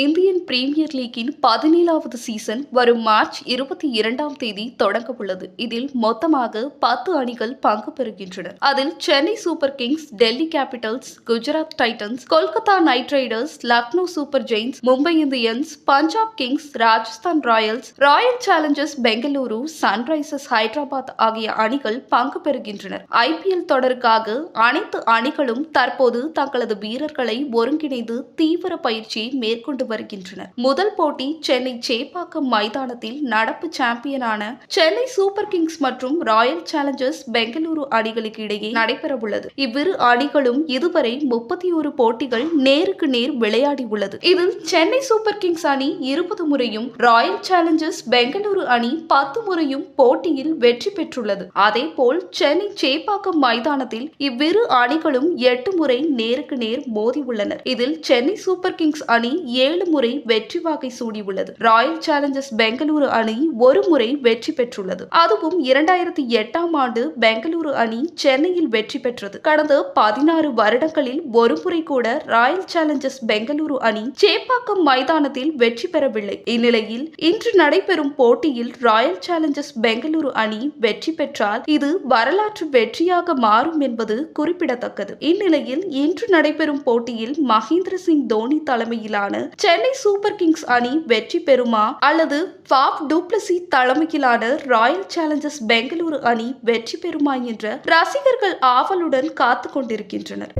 Indian premier லீக்கின் பதினேழாவது season வரும் மார்ச் இருபத்தி இரண்டாம் தேதி தொடங்க உள்ளது இதில் மொத்தமாக பத்து அணிகள் பங்கு பெறுகின்றன. அதில் Chennai Super Kings Delhi Capitals Gujarat Titans Kolkata Knight Riders Lucknow Super Giants Mumbai Indians Punjab Kings Rajasthan Royals Royal Challengers Bengaluru Sunrisers Hyderabad ஆகிய அணிகள் பங்கு பெறுகின்றனர். ஐபிஎல் தொடருக்காக அனைத்து அணிகளும் தற்போது தங்களது வீரர்களை ஒருங்கிணைந்து தீவிர பயிற்சியை மேற்கொண்டு வருகின்றனர். முதல் போட்டி சென்னை சேப்பாக்கம் மைதானத்தில் நடப்பு சாம்பியனான சென்னை சூப்பர் கிங்ஸ் மற்றும் ராயல் சேலஞ்சர்ஸ் பெங்களூரு அணிகளுக்கு இடையே நடைபெறவுள்ளது. இவ்விரு அணிகளும் இதுவரை முப்பத்தி ஒரு போட்டிகள் நேருக்கு நேர் விளையாடி உள்ளது இதில் சென்னை சூப்பர் கிங்ஸ் அணி இருபது முறையும் ராயல் சேலஞ்சர்ஸ் பெங்களூரு அணி பத்து முறையும் போட்டியில் வெற்றி பெற்றுள்ளது. அதேபோல் சென்னை சேப்பாக்கம் மைதானத்தில் இவ்விரு அணிகளும் எட்டு முறை நேருக்கு நேர் மோதி உள்ளனர் இதில் சென்னை சூப்பர் கிங்ஸ் அணி ஏழு ஏழு முறை வெற்றி வாகை சூடியுள்ளது. ராயல் சேலஞ்சர்ஸ் பெங்களூரு அணி ஒரு முறை வெற்றி பெற்றுள்ளது. அதுவும் இரண்டாயிரத்தி எட்டாம் ஆண்டு பெங்களூரு அணி சென்னையில் வெற்றி பெற்றது. கடந்த பதினாறு வருடங்களில் ஒருமுறை கூட ராயல் சேலஞ்சர்ஸ் பெங்களூரு அணி சேப்பாக்கம் மைதானத்தில் வெற்றி பெறவில்லை. இந்நிலையில் இன்று நடைபெறும் போட்டியில் ராயல் சேலஞ்சர்ஸ் பெங்களூரு அணி வெற்றி பெற்றால் இது வரலாற்று வெற்றியாக மாறும் என்பது குறிப்பிடத்தக்கது. இந்நிலையில் இன்று நடைபெறும் போட்டியில் மகேந்திர சிங் தோனி தலைமையிலான சென்னை சூப்பர் கிங்ஸ் அணி வெற்றி பெறுமா அல்லது ஃபாப் டூப்ளசி தலைமையிலான ராயல் சேலஞ்சர்ஸ் பெங்களூரு அணி வெற்றி பெறுமா என்ற ரசிகர்கள் ஆவலுடன் காத்து கொண்டிருக்கின்றனர்